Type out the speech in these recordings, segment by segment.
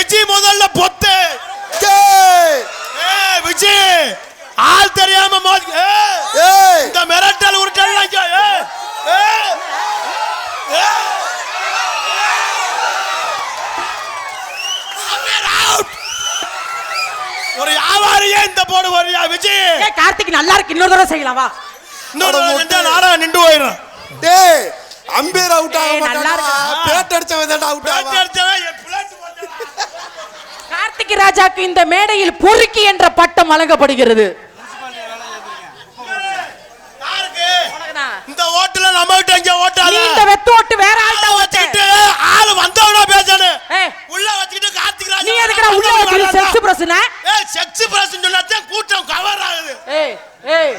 விஜய் முதல்ல பொத்து. விஜய் ஆள் தெரியாம இந்த மிரட்டல் உருட்டல் ஒரு வியாபாரியே இந்த போடு வரியா விஜய். கார்த்திக் நல்லா இருக்கு. இன்னொரு தடவை செய்யலாமா இன்னொரு தடவை நாடா நின்று போயிடும் டேய் அம்பேர் அவுட் ஆக மாட்டான்? பேட் அடிச்சவன் அவுட் ஆவான். கார்த்திக் ராஜாக்கு இந்த மேடையில் பொறுக்கி என்ற பட்டம் வழங்கப்படுகிறது. இந்த ஓட்டுல நம்ம கிட்ட இங்க ஓட்டாத. இந்த வெத்து ஓட்டு வேற ஆள்கிட்ட வச்சுக்கிட்டு ஆளு வந்தவனா பேசணும் உள்ள வச்சுக்கிட்டு கார்த்திக் ராஜா நீ எதுக்குடா உள்ள வச்சு செக்ஸ் பிரச்சனை ஏய் செக்ஸ் பிரசன்? சொல்லாதான் கூட்டம் கவர் ஆகுது. ஏய் ஏய்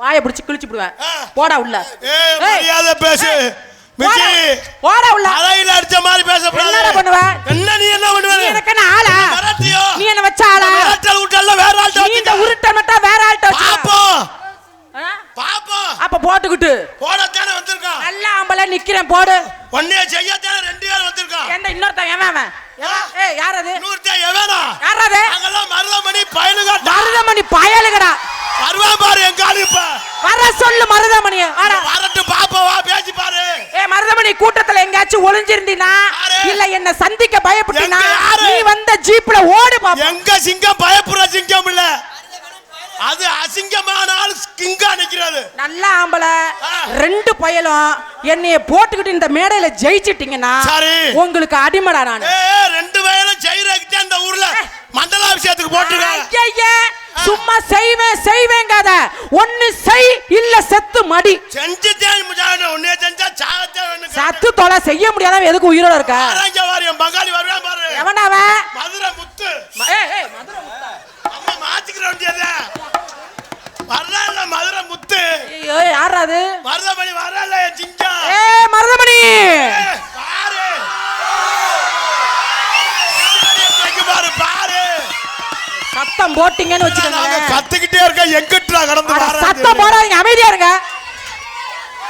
வாயை பிடிச்சு கிழிச்சு விடுவேன். போடா உள்ள. ஏய் மரியாதை பேசு. விஜய் போடா. உள்ள. அலையில அடிச்ச மாதிரி பேசக்கூடாது என்னடா பண்ணுவ? என்ன நீ என்ன பண்ணுவ? மட்டும் வேற ஆள்கிட்ட பாப்போம் பாப்போம் அப்ப போட்டுக்கிட்டு. போடத்தானே வந்திருக்கான் நல்ல ஆம்பளை நிக்கிறேன் போடு. ஒன்னே செய்யத்தானே ரெண்டு பேர் வந்திருக்கான் எந்த இன்னொருத்தன் எவன் அவன்? ஏய் யார் அது? இன்னொருத்தன் எவனா? யார் அது? நாங்கெல்லாம் மருதமணி பயலுகாட்டா மருதமணி பயலுகடா. வருவா பாரு எங்க ஆளு இப்ப. வர சொல்லு மருதமணிய. வரட்டு பாப்பா வா பேசி பாரு. ஏ மருதமணி கூட்டத்துல எங்கேயாச்சும் ஒளிஞ்சிருந்தீனா? இல்ல என்ன சந்திக்க பயப்பட்டீனா? நீ வந்த ஜீப்ல ஓடு பாப்போம் எங்க சிங்கம் இல்ல ஆள் கிங்கா நிக்கிறது நல்ல ஆம்பளை. ரெண்டு பயலும் என்னைய போட்டுக்கிட்டு இந்த மேடையில ஜெயிச்சிட்டீங்கன்னா சரி. உங்களுக்கு அடிமடா நானு. ரெண்டு வயலும் ஜெயிரக்கிட்டே அந்த ஊர்ல மண்டலாபிஷேகத்துக்கு போட்டுருக்க ஐயையே, சும்மா செய்வேன் செய்வேங்காத ஒண்ணு செய் இல்ல செத்து மடி. செஞ்சுட்டேன் உன்னே செஞ்சா சாகத்தே சத்து தொலை செய்ய முடியாதவன் எதுக்கு உயிரோட இருக்க? பங்காளி வருவான் பாரு. எவனாவன்? அது மருதமணி வரல சிங்கம் ஏ மருதமணி! பாரு பாரு. பாரு சத்தம் போட்டீங்கன்னு வச்சுக்கோங்க கத்துக்கிட்டே